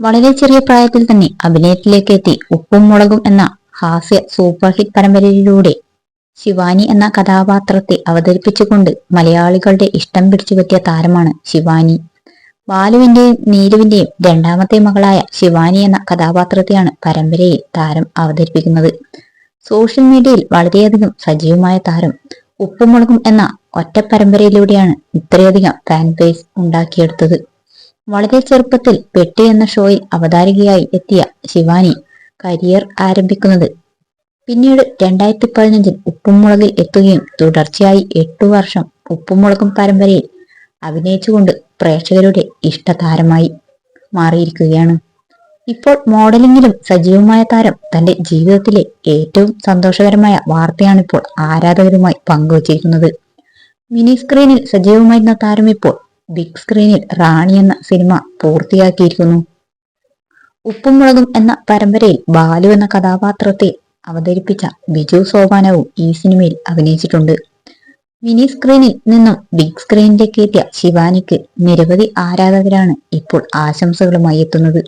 വളരെ ചെറിയ പ്രായത്തിൽ തന്നെ അഭിനയത്തിലേക്ക് എത്തി ഉപ്പും മുളകും എന്ന ഹാസ്യ സൂപ്പർ ഹിറ്റ് പരമ്പരയിലൂടെ ശിവാനി എന്ന കഥാപാത്രത്തെ അവതരിപ്പിച്ചുകൊണ്ട് മലയാളികളുടെ ഇഷ്ടം പിടിച്ചു പറ്റിയ താരമാണ് ശിവാനി. ബാലുവിന്റെയും നീലുവിന്റെയും രണ്ടാമത്തെ മകളായ ശിവാനി എന്ന കഥാപാത്രത്തെയാണ് പരമ്പരയിൽ താരം അവതരിപ്പിക്കുന്നത്. സോഷ്യൽ മീഡിയയിൽ വളരെയധികം സജീവമായ താരം ഉപ്പുമുളകും എന്ന ഒറ്റ പരമ്പരയിലൂടെയാണ് ഇത്രയധികം ഫാൻ ബേസ് ഉണ്ടാക്കിയെടുത്തത്. വളരെ ചെറുപ്പത്തിൽ പെട്ടി എന്ന ഷോയിൽ അവതാരകയായി എത്തിയ ശിവാനി കരിയർ ആരംഭിക്കുന്നത്. പിന്നീട് രണ്ടായിരത്തി പതിനഞ്ചിൽ ഉപ്പുമുളകിൽ എത്തുകയും തുടർച്ചയായി എട്ടു വർഷം ഉപ്പുമുളകും പരമ്പരയിൽ അഭിനയിച്ചുകൊണ്ട് പ്രേക്ഷകരുടെ ഇഷ്ടതാരമായി മാറിയിരിക്കുകയാണ്. ഇപ്പോൾ മോഡലിംഗിലും സജീവമായ താരം തന്റെ ജീവിതത്തിലെ ഏറ്റവും സന്തോഷകരമായ വാർത്തയാണിപ്പോൾ ആരാധകരുമായി പങ്കുവച്ചിരിക്കുന്നത്. മിനി സ്ക്രീനിൽ സജീവമായിരുന്ന താരം ഇപ്പോൾ ബിഗ് സ്ക്രീനിൽ റാണി എന്ന സിനിമ പൂർത്തിയാക്കിയിരിക്കുന്നു. ഉപ്പും മുളകും എന്ന പരമ്പരയിൽ ബാലു എന്ന കഥാപാത്രത്തെ അവതരിപ്പിച്ച ബിജു സോപാനവും ഈ സിനിമയിൽ അഭിനയിച്ചിട്ടുണ്ട്. മിനി സ്ക്രീനിൽ നിന്നും ബിഗ് സ്ക്രീനിലേക്ക് എത്തിയ ശിവാനിക്ക് നിരവധി ആരാധകരാണ് ഇപ്പോൾ ആശംസകളുമായി എത്തുന്നത്.